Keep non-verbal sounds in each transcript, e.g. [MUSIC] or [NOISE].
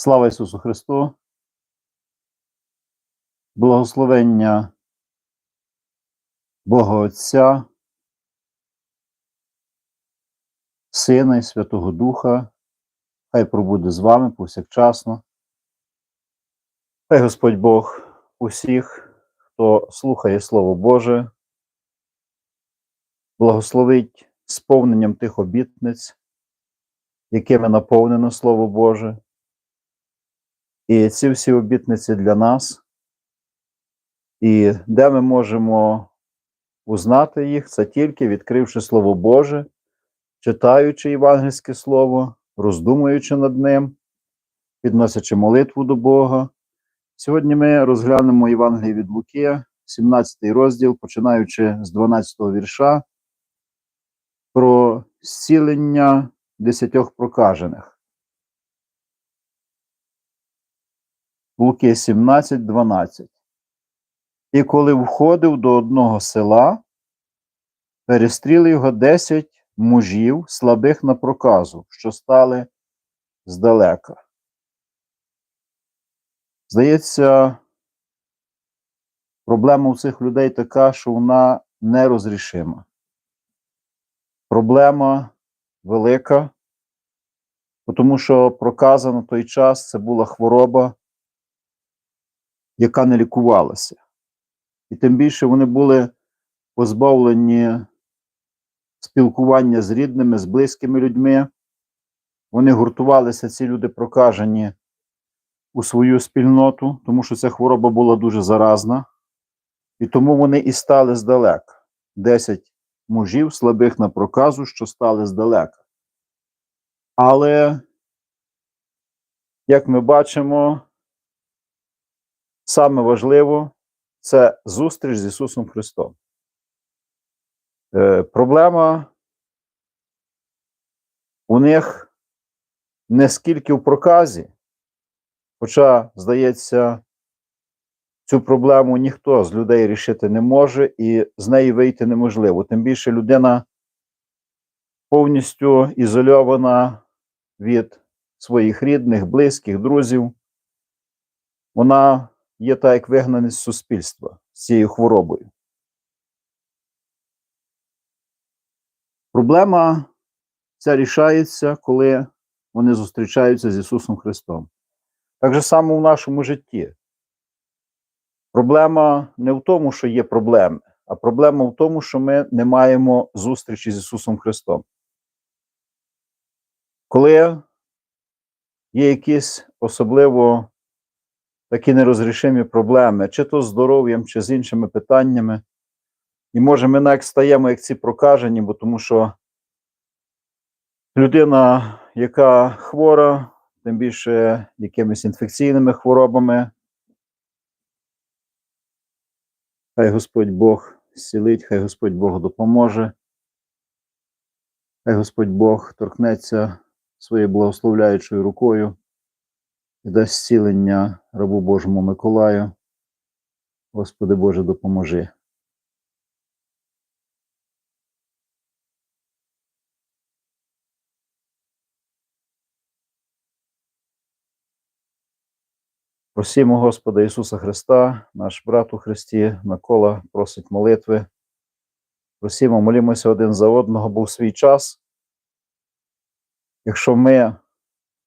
Слава Ісусу Христу! Благословення Бога Отця, Сина і Святого Духа, хай пробуде з вами повсякчасно. Хай Господь Бог усіх, хто слухає Слово Боже, благословить сповненням тих обітниць, якими наповнено Слово Боже. І ці всі обітниці для нас, і де ми можемо узнати їх, це тільки відкривши Слово Боже, читаючи євангельське Слово, роздумуючи над ним, підносячи молитву до Бога. Сьогодні ми розглянемо Євангеліє від Луки, 17 розділ, починаючи з 12 вірша, про зцілення десятьох прокажених. Луки 17, 12. І коли входив до одного села, перестріли його десять мужів, слабих на проказу, що стали здалека. Здається, проблема у цих людей така, що вона нерозрішима. Проблема велика, тому що проказа на той час це була хвороба, яка не лікувалася. І тим більше вони були позбавлені спілкування з рідними, з близькими людьми. Вони гуртувалися, ці люди прокажені у свою спільноту, тому що ця хвороба була дуже заразна, і тому вони і стали здалека. Десять мужів слабих на проказу, що стали здалека. Але, як ми бачимо, саме важливо це зустріч з Ісусом Христом. Е, Проблема у них не скільки в проказі, хоча, здається, цю проблему ніхто з людей рішити не може, і з неї вийти неможливо. Тим більше людина повністю ізольована від своїх рідних, близьких, друзів. Вона є так, як вигнаний з суспільства з цією хворобою. Проблема ця рішається, коли вони зустрічаються з Ісусом Христом. Так же само в нашому житті. Проблема не в тому, що є проблеми, а проблема в тому, що ми не маємо зустрічі з Ісусом Христом. Коли є якісь особливо такі нерозрішимі проблеми, чи то з здоров'ям, чи з іншими питаннями. І може ми навіть стаємо як ці прокажені, бо тому що людина, яка хвора, тим більше якимись інфекційними хворобами, хай Господь Бог зцілить, хай Господь Бог допоможе, хай Господь Бог торкнеться своєю благословляючою рукою і дасть зцілення рабу Божому Миколаю. Господи Боже, допоможи. Просімо Господа Ісуса Христа, наш брат у Христі, Микола просить молитви. Просімо, молімося один за одного, бо в свій час. Якщо ми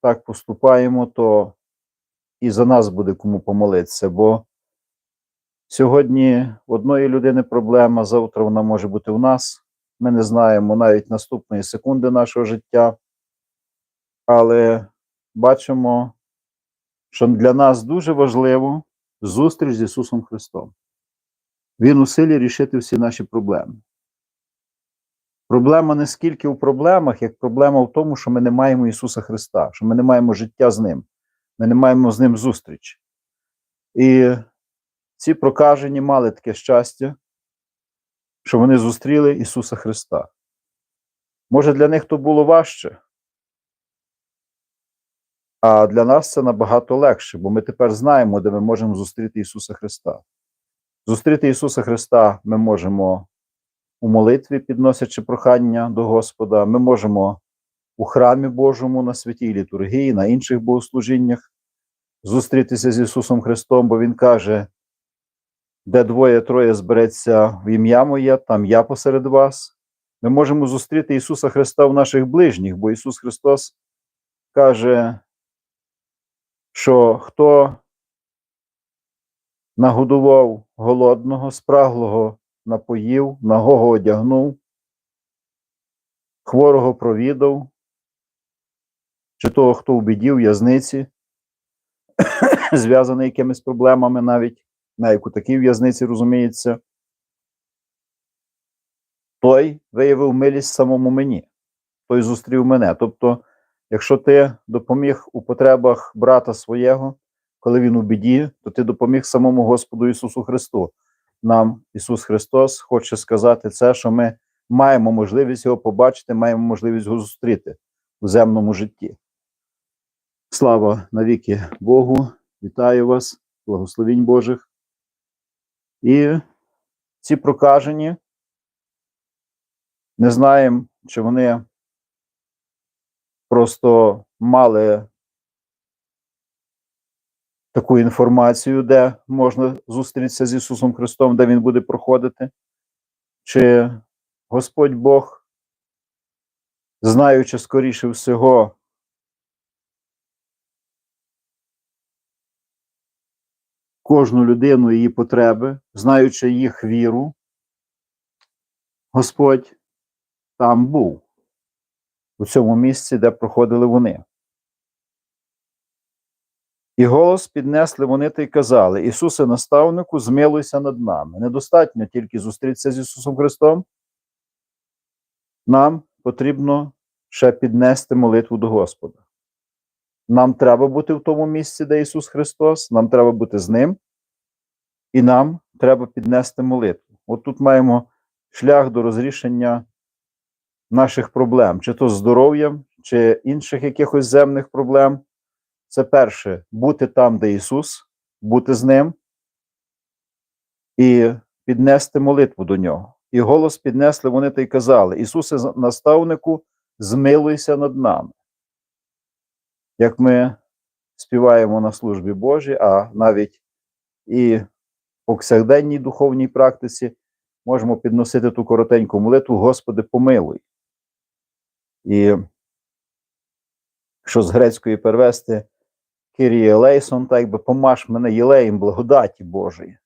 так поступаємо, то і за нас буде кому помолитися, бо сьогодні в одної людини проблема, завтра вона може бути в нас. Ми не знаємо навіть наступної секунди нашого життя, але бачимо, що для нас дуже важливо зустріч з Ісусом Христом. Він у силі рішити всі наші проблеми. Проблема не скільки у проблемах, як проблема в тому, що ми не маємо Ісуса Христа, що ми не маємо життя з Ним. Ми не маємо з ним зустріч. І ці прокажені мали таке щастя, що вони зустріли Ісуса Христа. Може, для них то було важче, а для нас це набагато легше, бо ми тепер знаємо, де ми можемо зустріти Ісуса Христа. Зустріти Ісуса Христа ми можемо у молитві, підносячи прохання до Господа, ми можемо у храмі Божому на святій літургії, на інших богослужіннях. зустрітися з Ісусом Христом, бо Він каже, де двоє-троє збереться в ім'я моє, там я посеред вас. Ми можемо зустріти Ісуса Христа в наших ближніх, бо Ісус Христос каже, що хто нагодував голодного, спраглого напоїв, нагого одягнув, хворого провідав, чи того, хто в біді, в'язниці, [COUGHS] зв'язаний якимись проблемами навіть, на яку такій в'язниці розуміється, той виявив милість самому мені, той зустрів мене. Тобто, якщо ти допоміг у потребах брата свого, коли він у біді, то ти допоміг самому Господу Ісусу Христу. Нам Ісус Христос хоче сказати це, що ми маємо можливість його побачити, маємо можливість його зустріти у земному житті. Слава навіки Богу! Вітаю вас, благословінь Божих. І ці прокажені, не знаємо, чи вони просто мали таку інформацію, де можна зустрітися з Ісусом Христом, де Він буде проходити, чи Господь Бог, знаючи скоріше всього, кожну людину її потреби, знаючи їх віру, Господь там був, у цьому місці, де проходили вони. І голос піднесли вони та й казали: Ісусе, наставнику, змилуйся над нами. Недостатньо тільки зустрітися з Ісусом Христом. Нам потрібно ще піднести молитву до Господа. Нам треба бути в тому місці, де Ісус Христос, нам треба бути з Ним, і нам треба піднести молитву. От тут маємо шлях до розрішення наших проблем, чи то з здоров'ям, чи інших якихось земних проблем. Це перше бути там, де Ісус, бути з Ним і піднести молитву до Нього. І голос піднесли вони та й казали: Ісусе, наставнику, змилуйся над нами. Як ми співаємо на службі Божій, а навіть і в повсякденній духовній практиці можемо підносити ту коротеньку молитву, Господи, помилуй. І що з грецької перевести Киріє Лейсон, так би помаш мене єлеєм благодаті Божої,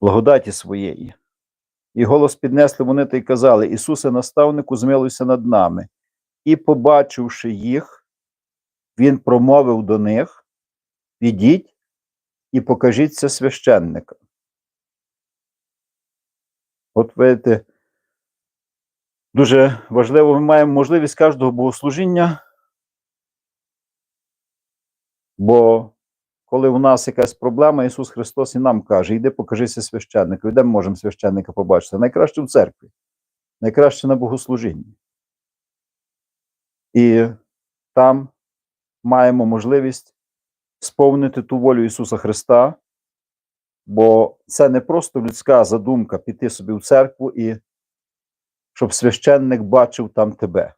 благодаті своєї. І голос піднесли вони та й казали: Ісусе, наставнику, змилуйся над нами. І, побачивши їх, Він промовив до них: Підіть і покажіться священникам. От видите, дуже важливо, ми маємо можливість кожного богослужіння. Бо коли у нас якась проблема, Ісус Христос і нам каже: йди покажися священнику. І де ми можемо священника побачити? Найкраще в церкві, найкраще на богослужінні. І там маємо можливість сповнити ту волю Ісуса Христа, бо це не просто людська задумка піти собі в церкву і щоб священник бачив там тебе.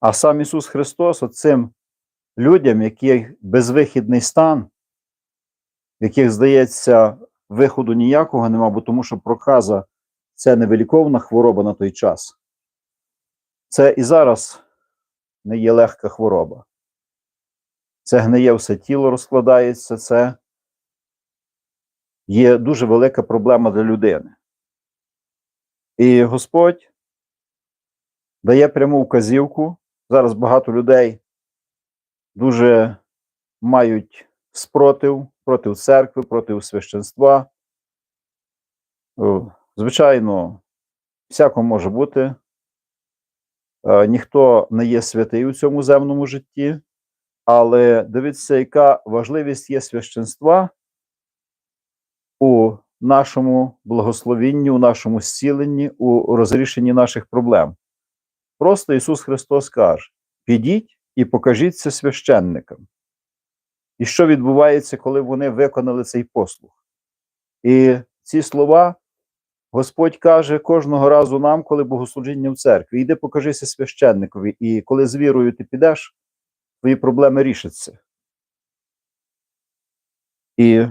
А сам Ісус Христос оцим людям, яких безвихідний стан, в яких, здається, виходу ніякого нема, бо тому що проказа це невиліковна хвороба на той час. Це і зараз не є легка хвороба. Це гниє все тіло розкладається, це є дуже велика проблема для людини. І Господь дає пряму вказівку. Зараз багато людей дуже мають спротив проти церкви, проти священства. Звичайно, всяко може бути. Ніхто не є святий у цьому земному житті, але дивіться, яка важливість є священства у нашому благословінні, у нашому зціленні, у розрішенні наших проблем. Просто Ісус Христос каже: підіть і покажіться священникам. І що відбувається, коли вони виконали цей послуг? І ці слова Господь каже кожного разу нам, коли богослужіння в церкві: йди покажися священникові, і коли з вірою ти підеш, твої проблеми рішаться. І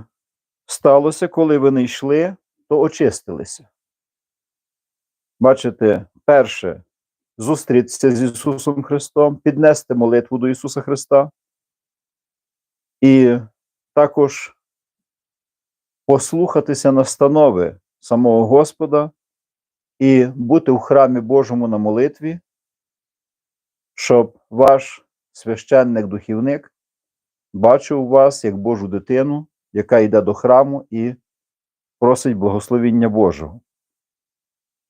сталося, коли вони йшли, то очистилися. Бачите, перше зустрітися з Ісусом Христом, піднести молитву до Ісуса Христа, і також послухатися настанови самого Господа і бути в храмі Божому на молитві, щоб ваш священник-духівник бачив вас як Божу дитину, яка йде до храму і просить благословіння Божого.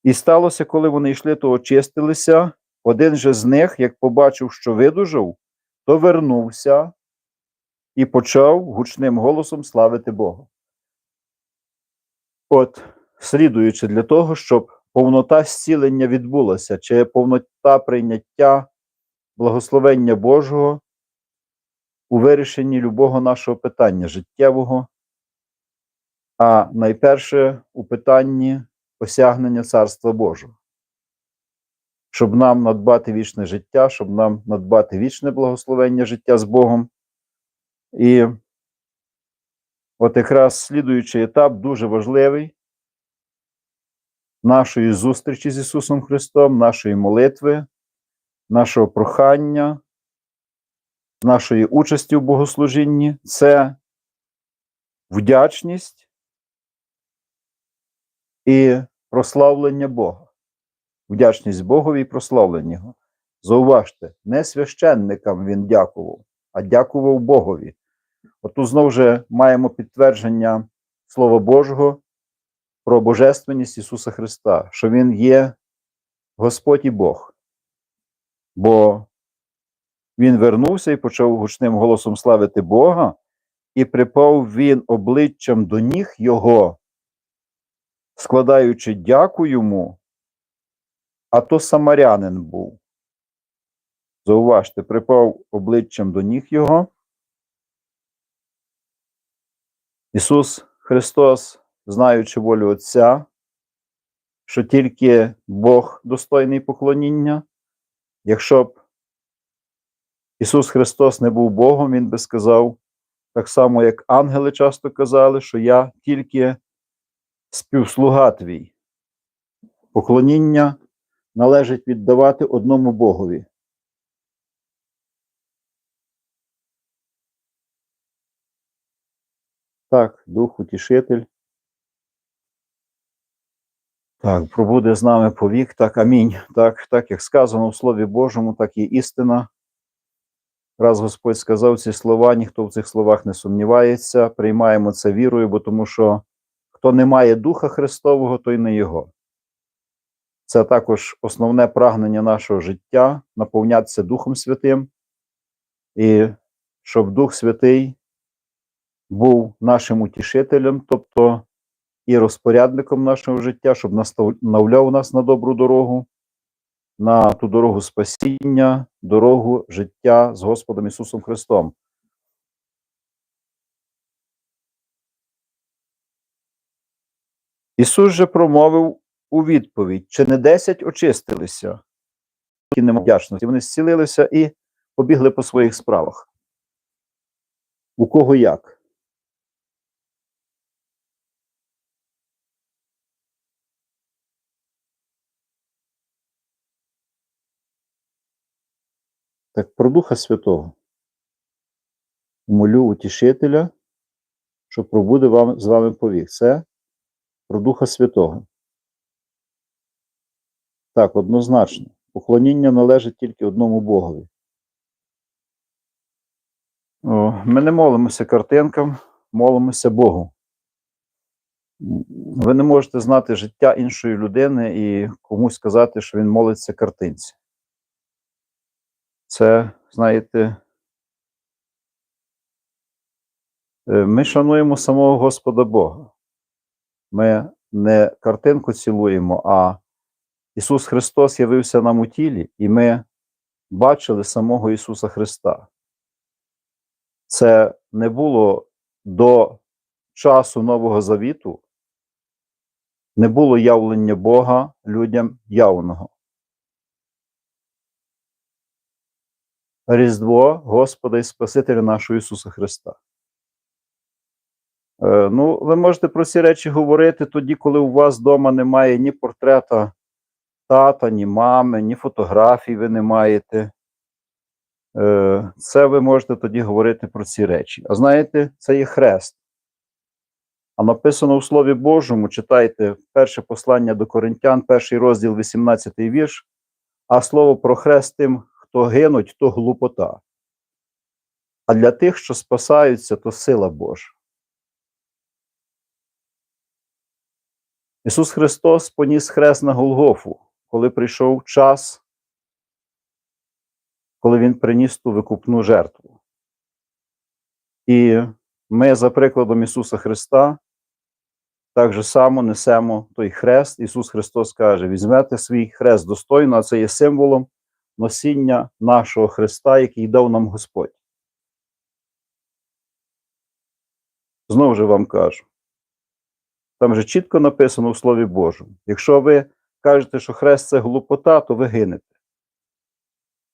І сталося, коли вони йшли, то очистилися. Один же з них, як побачив, що видужав, то вернувся і почав гучним голосом славити Бога. От, слідуючи для того, щоб повнота зцілення відбулася, чи повнота прийняття благословення Божого у вирішенні любого нашого питання життєвого, а найперше у питанні осягнення Царства Божого. Щоб нам надбати вічне життя, щоб нам надбати вічне благословення життя з Богом. І от якраз слідуючий етап дуже важливий нашої зустрічі з Ісусом Христом, нашої молитви, нашого прохання, нашої участі в богослужінні це вдячність і прославлення Бога. Вдячність Богові і прославлення Його. Зауважте, не священникам він дякував, а дякував Богові. От тут знову ж маємо підтвердження Слова Божого про Божественність Ісуса Христа, що Він є Господь і Бог. Бо Він вернувся і почав гучним голосом славити Бога, і припав він обличчям до ніг Його, складаючи дяку йому, а то самарянин був. Зауважте, припав обличчям до ніг Його. Ісус Христос, знаючи волю Отця, що тільки Бог достойний поклоніння, якщо б Ісус Христос не був Богом, Він би сказав, так само, як ангели часто казали, що я тільки співслуга твій. Поклоніння належить віддавати одному Богові. Так, Дух Утішитель. Так, пробуде з нами повік, так, амінь. Так, так, як сказано в Слові Божому, так і істина. Раз Господь сказав ці слова, ніхто в цих словах не сумнівається. Приймаємо це вірою, бо тому що хто не має Духа Христового, той не Його. Це також основне прагнення нашого життя наповнятися Духом Святим, і щоб Дух Святий був нашим утішителем, тобто і розпорядником нашого життя, щоб наставляв нас на добру дорогу, на ту дорогу спасіння, дорогу життя з Господом Ісусом Христом. Ісус же промовив у відповідь: чи не десять очистилися, і нема вдячності. Вони зцілилися і побігли по своїх справах. У кого як? Так про Духа Святого. Молю утішителя, що пробуде вам, з вами повік. Це про Духа Святого. Так, однозначно. Поклоніння належить тільки одному Богові. О, Ми не молимося картинкам, молимося Богу. Ви не можете знати життя іншої людини і комусь сказати, що він молиться картинці. Це, знаєте, е, ми шануємо самого Господа Бога. Ми не картинку цілуємо, а Ісус Христос явився нам у тілі, і ми бачили самого Ісуса Христа. Це не було до часу Нового Завіту, не було явлення Бога людям явного. Різдво Господа і Спасителя нашого Ісуса Христа. Е, ну, ви можете про ці речі говорити тоді, коли у вас вдома немає ні портрета тата, ні мами, ні фотографій ви не маєте. Е, це ви можете тоді говорити про ці речі. А знаєте, це є хрест. А написано у Слові Божому, читайте перше послання до Коринтян, перший розділ, 18 вірш. А слово про хрест тим, хто гинуть, то глупота. А для тих, що спасаються, то сила Божа. Ісус Христос поніс хрест на Голгофу, коли прийшов час, коли Він приніс ту викупну жертву. І ми, за прикладом Ісуса Христа, так же само несемо той хрест. Ісус Христос каже: візьмете свій хрест достойно, а це є символом носіння нашого Христа, який дав нам Господь. Знову ж вам кажу. Там же чітко написано у Слові Божому: якщо ви кажете, що хрест це глупота, то ви гинете.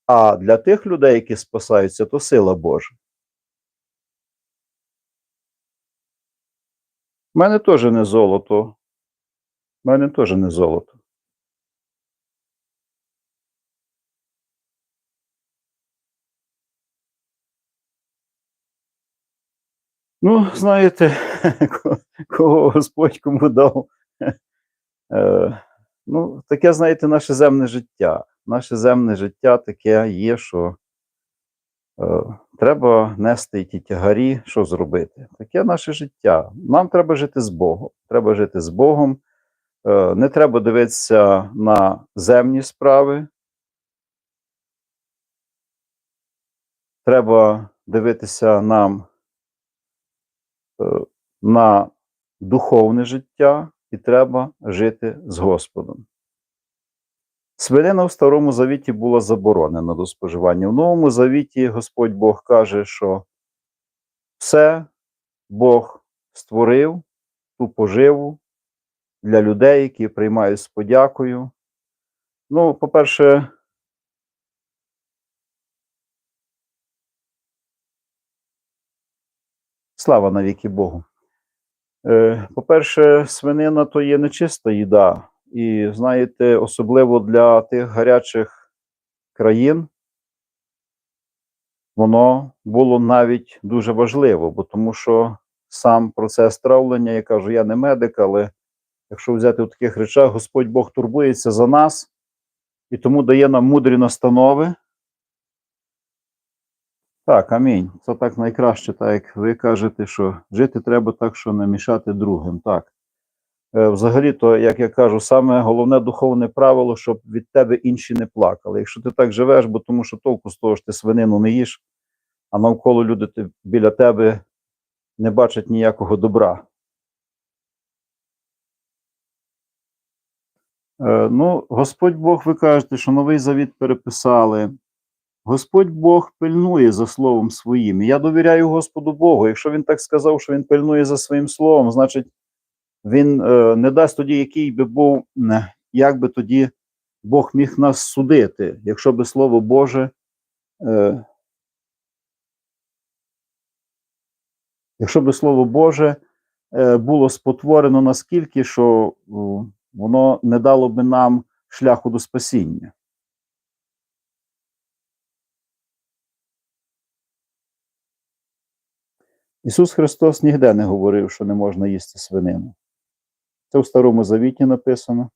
А для тих людей, які спасаються, то сила Божа. У мене теж не золото. У мене теж не золото. Ну, знаєте, [LAUGHS] кого Господь кому дав. Е, ну, таке, знаєте, наше земне життя. Наше земне життя таке є, що е, треба нести ті тягарі, що зробити. Таке наше життя. Нам треба жити з Богом. Треба жити з Богом. Е, не треба дивитися на земні справи. Треба дивитися нам на духовне життя, і треба жити з Господом. Свинина в Старому Завіті була заборонена до споживання. В Новому Завіті Господь Бог каже, що все Бог створив ту поживу для людей, які приймають з подякою. Ну, по-перше, слава навіки Богу. Е, По-перше, свинина то є нечиста їда. І знаєте, особливо для тих гарячих країн, воно було навіть дуже важливо, бо тому що сам процес травлення, я кажу, я не медик, але якщо взяти в таких речах, Господь Бог турбується за нас і тому дає нам мудрі настанови. Так, амінь. Це так найкраще, так як ви кажете, що жити треба так, що не мішати другим. Так. Е, Взагалі-то, як я кажу, саме головне духовне правило, щоб від тебе інші не плакали. Якщо ти так живеш, бо тому що толку з того, що ти свинину не їш, а навколо люди ти- біля тебе не бачать ніякого добра. Е, Ну, Господь Бог, ви кажете, що новий завіт переписали. Господь Бог пильнує за словом своїм. Я довіряю Господу Богу. Якщо він так сказав, що він пильнує за своїм словом, значить він е, не дасть тоді, який би був, як би тоді Бог міг нас судити, якщо би Слово Боже. Е, якщо би Слово Боже е, було спотворено наскільки, що воно не дало би нам шляху до спасіння. Ісус Христос ніде не говорив, що не можна їсти свинину. Це в Старому Завіті написано.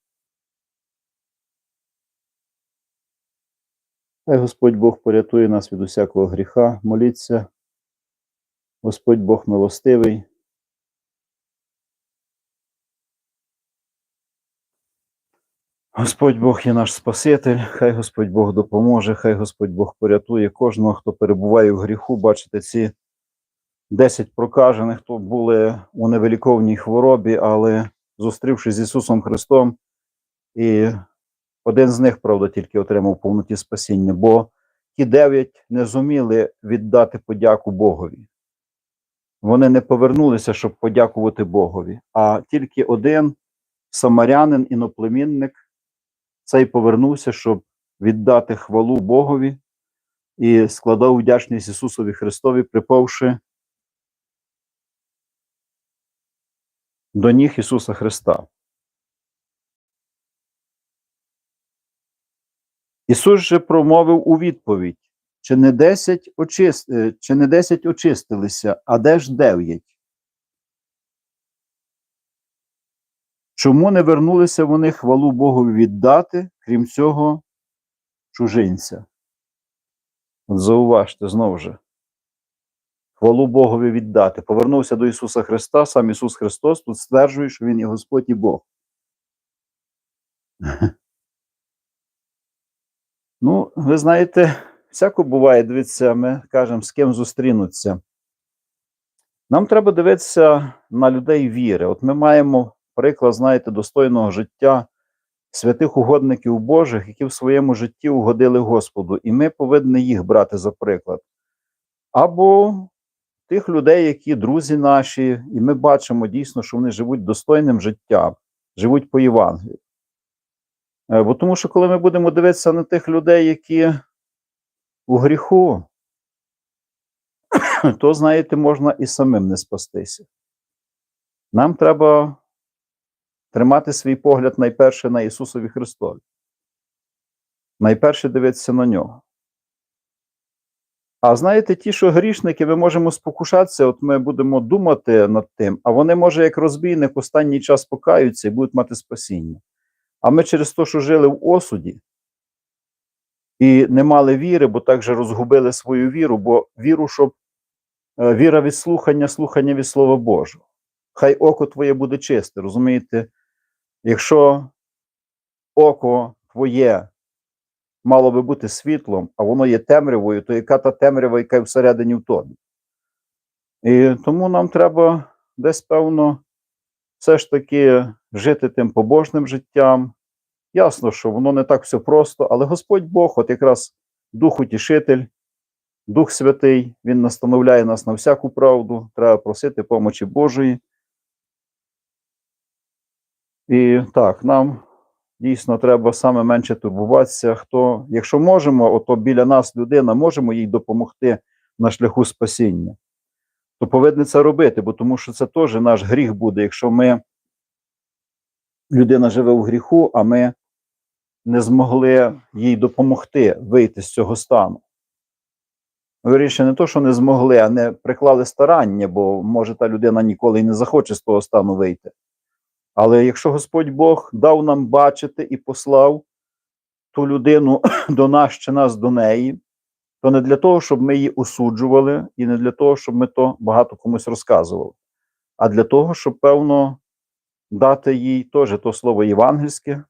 Хай Господь Бог порятує нас від усякого гріха, моліться. Господь Бог милостивий. Господь Бог є наш Спаситель, хай Господь Бог допоможе, хай Господь Бог порятує кожного, хто перебуває в гріху. Бачите, ці 10 прокажених, хто були у невеликовній хворобі, але зустрівшись з Ісусом Христом, і один з них, правда, тільки отримав повноті спасіння, бо ті дев'ять не зуміли віддати подяку Богові. Вони не повернулися, щоб подякувати Богові, а тільки один самарянин, іноплемінник, цей повернувся, щоб віддати хвалу Богові і складав вдячність Ісусові Христові, припавши до ніг Ісуса Христа. Ісус же промовив у відповідь: чи не десять, очис... е, чи не десять очистилися, а де ж дев'ять? Чому не вернулися вони хвалу Богові віддати, крім цього чужинця? От зауважте знову ж. Хвалу Богові віддати. Повернувся до Ісуса Христа, сам Ісус Христос тут стверджує, що Він є Господь і Бог. [LAUGHS] Ну, ви знаєте, всяко буває, дивіться, ми кажемо, з ким зустрінуться. Нам треба дивитися на людей віри. От ми маємо приклад, знаєте, достойного життя святих угодників Божих, які в своєму житті угодили Господу, і ми повинні їх брати за приклад. Або тих людей, які друзі наші, і ми бачимо дійсно, що вони живуть достойним життям, живуть по Євангелію. Е, Бо тому що коли ми будемо дивитися на тих людей, які у гріху, [COUGHS] то, знаєте, можна і самим не спастися. Нам треба тримати свій погляд найперше на Ісусові Христові. Найперше дивитися на нього. А знаєте, ті, що грішники, ми можемо спокушатися, от ми будемо думати над тим, а вони, може, як розбійник, останній час покаються і будуть мати спасіння. А ми через те, що жили в осуді і не мали віри, бо так же розгубили свою віру, бо віру, щоб е, віра від слухання, слухання від Слова Божого. Хай око твоє буде чисте, розумієте? Якщо око твоє мало би бути світлом, а воно є темрявою, то яка та темрява, яка всередині в тобі? І тому нам треба десь, певно, все ж таки жити тим побожним життям. Ясно, що воно не так все просто, але Господь Бог, от якраз Дух Утішитель, Дух Святий, Він настановляє нас на всяку правду, треба просити помочі Божої. І так, нам дійсно треба саме менше турбуватися. Хто, якщо можемо, ото біля нас людина, можемо їй допомогти на шляху спасіння, то повинні це робити, бо тому що це теж наш гріх буде, якщо ми людина живе у гріху, а ми не змогли їй допомогти вийти з цього стану. Виріше, не то, що не змогли, а не приклали старання, бо може та людина ніколи і не захоче з того стану вийти. Але якщо Господь Бог дав нам бачити і послав ту людину [CLEARS THROAT] до нас чи нас до неї, то не для того, щоб ми її осуджували, і не для того, щоб ми то багато комусь розказували, а для того, щоб, певно, дати їй теж то слово євангельське,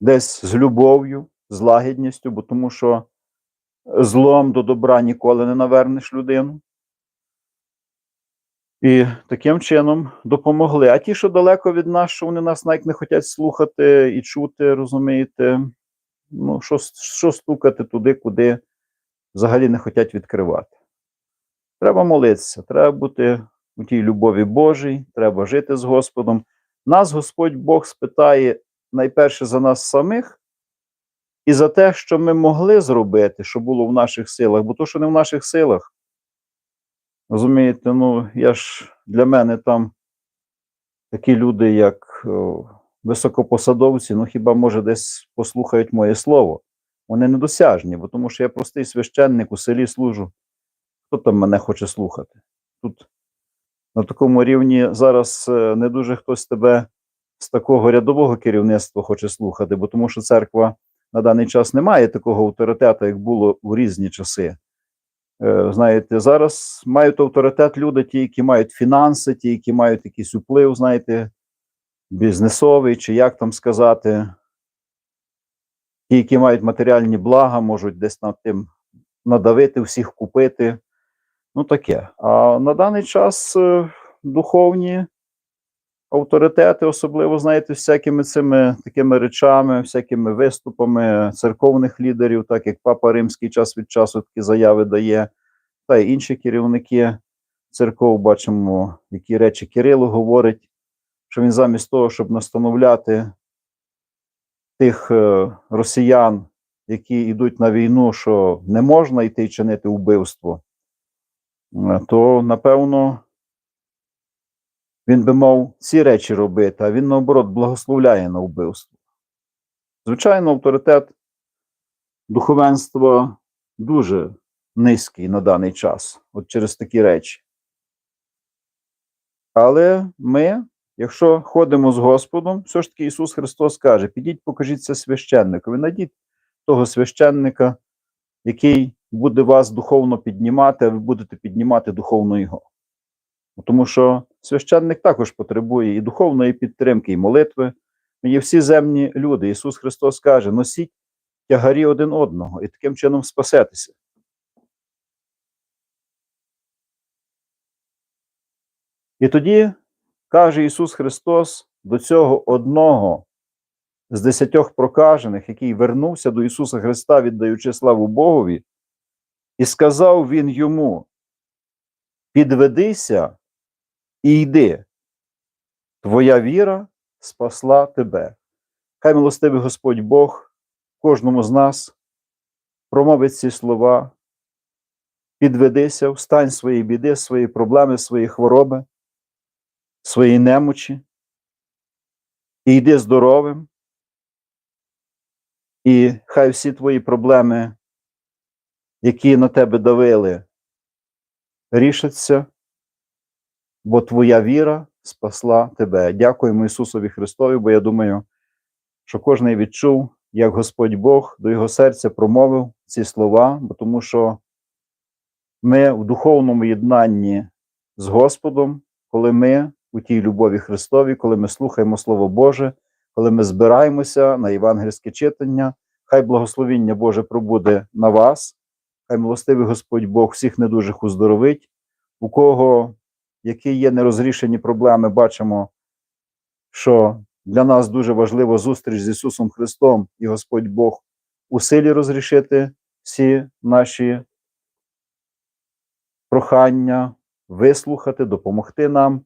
десь з любов'ю, з лагідністю, бо тому що злом до добра ніколи не навернеш людину. І таким чином допомогли. А ті, що далеко від нас, що вони нас навіть не хочуть слухати і чути, розумієте, ну, що, що стукати туди, куди взагалі не хочуть відкривати. Треба молитися, треба бути у тій любові Божій, треба жити з Господом. Нас Господь Бог спитає найперше за нас самих і за те, що ми могли зробити, що було в наших силах, бо то, що не в наших силах. Розумієте, ну я ж для мене там такі люди, як високопосадовці, ну хіба може десь послухають моє слово. Вони недосяжні, бо тому що я простий священник у селі служу. Хто там мене хоче слухати? Тут на такому рівні зараз е, не дуже хтось тебе з такого рядового керівництва хоче слухати, бо тому що церква на даний час не має такого авторитету, як було у різні часи. Е, Знаєте, зараз мають авторитет люди, ті, які мають фінанси, ті, які мають якийсь вплив, знаєте, бізнесовий, чи як там сказати, ті, які мають матеріальні блага, можуть десь над тим надавити, всіх купити. Ну, таке. А на даний час е, духовні авторитети, особливо, знаєте, всякими цими такими речами, всякими виступами церковних лідерів, так як Папа Римський час від часу такі заяви дає, та й інші керівники церков, бачимо, які речі Кирило говорить, що він замість того, щоб настановляти тих е, росіян, які йдуть на війну, що не можна йти чинити вбивство, е, то напевно він би мав ці речі робити, а він, наоборот, благословляє на вбивство. Звичайно, авторитет духовенства дуже низький на даний час, от через такі речі. Але ми, якщо ходимо з Господом, все ж таки Ісус Христос каже: підіть, покажіться священникові, найдіть того священника, який буде вас духовно піднімати, а ви будете піднімати духовно його. Тому що священник також потребує і духовної підтримки, і молитви. Ми є всі земні люди. Ісус Христос каже: носіть тягарі один одного і таким чином спасетеся. І тоді каже Ісус Христос до цього одного з десятьох прокажених, який вернувся до Ісуса Христа, віддаючи славу Богові, і сказав Він йому: Підведися і йди, твоя віра спасла тебе. Хай милостивий Господь Бог кожному з нас промовить ці слова, підведися, встань з своєї біди, свої проблеми, свої хвороби, свої немочі, і йди здоровим, і хай всі твої проблеми, які на тебе давили, рішаться, бо твоя віра спасла тебе. Дякуємо Ісусові Христові, бо я думаю, що кожен відчув, як Господь Бог до його серця промовив ці слова, бо тому що ми в духовному єднанні з Господом, коли ми у тій любові Христові, коли ми слухаємо Слово Боже, коли ми збираємося на євангельське читання, хай благословіння Боже пробуде на вас, хай милостивий Господь Бог всіх недужих уздоровить, у кого які є нерозрішені проблеми, бачимо, що для нас дуже важливо зустріч з Ісусом Христом і Господь Бог у силі розрішити всі наші прохання, вислухати, допомогти нам.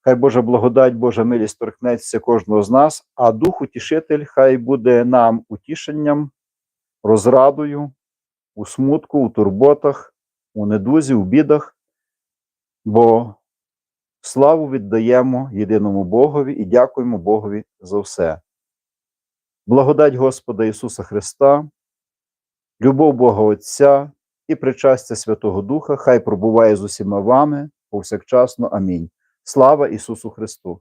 Хай Божа благодать, Божа милість торкнеться кожного з нас, а Дух Утішитель хай буде нам утішенням, розрадою, у смутку, у турботах, у недузі, у бідах, бо славу віддаємо єдиному Богові і дякуємо Богові за все. Благодать Господа Ісуса Христа, любов Бога Отця і причастя Святого Духа хай пробуває з усіма вами повсякчасно. Амінь. Слава Ісусу Христу!